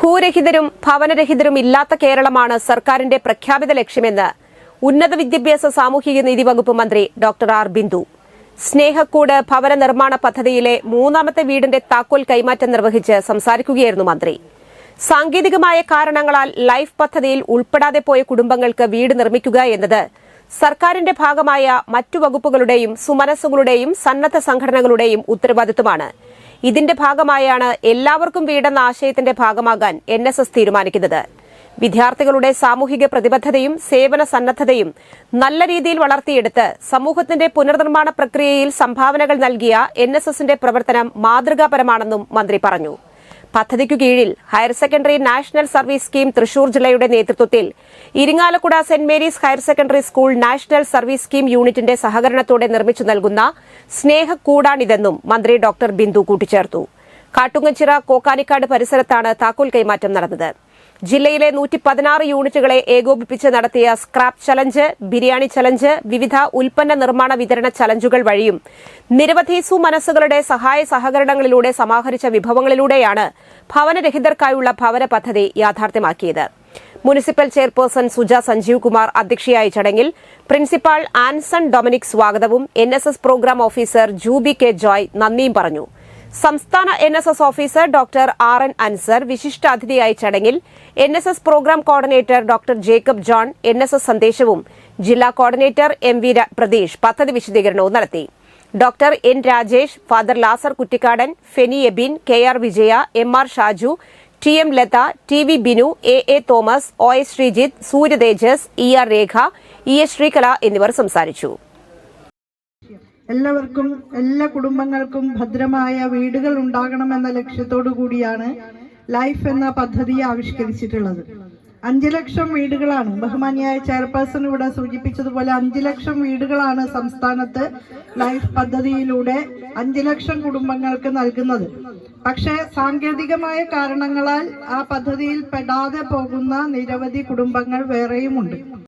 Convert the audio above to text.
ഭൂരഹിതരും ഭവനരഹിതരും ഇല്ലാത്ത കേരളമാണ് സർക്കാരിന്റെ പ്രഖ്യാപിത ലക്ഷ്യമെന്ന് ഉന്നത വിദ്യാഭ്യാസ സാമൂഹിക നീതി വകുപ്പ് മന്ത്രി ഡോക്ടർ ആർ ബിന്ദു. സ്നേഹക്കൂട് ഭവന നിർമ്മാണ പദ്ധതിയിലെ മൂന്നാമത്തെ വീടിന്റെ താക്കോൽ കൈമാറ്റം നിർവഹിച്ച് സംസാരിക്കുകയായിരുന്നു മന്ത്രി. സാങ്കേതികമായ കാരണങ്ങളാൽ ലൈഫ് പദ്ധതിയിൽ ഉൾപ്പെടാതെ പോയ കുടുംബങ്ങൾക്ക് വീട് നിർമ്മിക്കുക എന്നത് സർക്കാരിന്റെ ഭാഗമായ മറ്റു വകുപ്പുകളുടെയും സുമനസ്സുകളുടെയും സന്നദ്ധ സംഘടനകളുടെയും ഉത്തരവാദിത്വമാണ്. ഇതിന്റെ ഭാഗമായാണ് എല്ലാവർക്കും വീടെന്ന ആശയത്തിന്റെ ഭാഗമാകാൻ എൻ എസ് എസ് തീരുമാനിക്കുന്നത്. വിദ്യാർത്ഥികളുടെ സാമൂഹിക പ്രതിബദ്ധതയും സേവന സന്നദ്ധതയും നല്ല രീതിയിൽ വളർത്തിയെടുത്ത് സമൂഹത്തിന്റെ പുനർനിർമ്മാണ പ്രക്രിയയിൽ സംഭാവനകൾ നൽകിയ എൻ പ്രവർത്തനം മാതൃകാപരമാണെന്നും മന്ത്രി പറഞ്ഞു. പദ്ധതിക്കു കീഴിൽ higher secondary national service scheme Thrissur ജില്ലയുടെ നേതൃത്വത്തിൽ Irinjalakuda saint Mary's higher secondary school national service scheme യൂണിറ്റിന്റെ സഹകരണത്തോടെ നിർമ്മിച്ചു നൽകുന്ന സ്നേഹക്കൂടാണിതെന്നും മന്ത്രി ഡോക്ടർ ബിന്ദു കൂട്ടിച്ചേർത്തു. കാട്ടുങ്ങച്ചിറ കോക്കാനിക്കാട് പരിസരത്താണ് താക്കോൽ കൈമാറ്റം നടന്നത്. ജില്ലയിലെ നൂറ്റി പതിനാറ് യൂണിറ്റുകളെ ഏകോപിപ്പിച്ച് നടത്തിയ സ്ക്രാപ്പ് ചലഞ്ച് ബിരിയാണി ചലഞ്ച് വിവിധ ഉൽപ്പന്ന നിർമ്മാണ വിതരണ ചലഞ്ചുകൾ വഴിയും നിരവധി സുമനസ്സുകളുടെ സഹായ സഹകരണങ്ങളിലൂടെ സമാഹരിച്ച വിഭവങ്ങളിലൂടെയാണ് ഭവനരഹിതർക്കായുള്ള ഭവന പദ്ധതി യാഥാർത്ഥ്യമാക്കിയത്. മുനിസിപ്പൽ ചെയർപേഴ്സൺ സുജ സഞ്ജീവ് കുമാർ അധ്യക്ഷയായ ചടങ്ങിൽ പ്രിൻസിപ്പാൾ ആൻസൺ ഡൊമിനിക് സ്വാഗതവും N S S programme officer Jubi K Joy നന്ദിയും പറഞ്ഞു. സംസ്ഥാന N S S officer doctor R N Ansar വിശിഷ്ടാതിഥിയായ ചടങ്ങിൽ N S S programme coordinator doctor Jacob John N S S സന്ദേശവും ജില്ലാ coordinator M V Pratheesh പദ്ധതി വിശദീകരണവും നടത്തി. Doctor N Rajesh father Lazar Kuttikkadan Feni Ebin K R Vijaya M R Shaju T M Latha T V Binu A A Thomas O S Sreejith Suryathejas E R Rekha E S Sreekala എന്നിവർ സംസാരിച്ചു. എല്ലാവർക്കും എല്ലാ കുടുംബങ്ങൾക്കും ഭദ്രമായ വീടുകൾ ഉണ്ടാകണമെന്ന ലക്ഷ്യത്തോടു കൂടിയാണ് life എന്ന പദ്ധതി ആവിഷ്കരിച്ചിട്ടുള്ളത്. അഞ്ചു ലക്ഷം വീടുകളാണ്. ബഹുമാനിയായ ചെയർപേഴ്സൺ ഇവിടെ സൂചിപ്പിച്ചതുപോലെ അഞ്ചു ലക്ഷം വീടുകളാണ് സംസ്ഥാനത്ത് ലൈഫ് പദ്ധതിയിലൂടെ അഞ്ചു ലക്ഷം കുടുംബങ്ങൾക്ക് നൽകുന്നത്. പക്ഷേ സാങ്കേതികമായ കാരണങ്ങളാൽ ആ പദ്ധതിയിൽ പെടാതെ പോകുന്ന നിരവധി കുടുംബങ്ങൾ വേറെയുമുണ്ട്.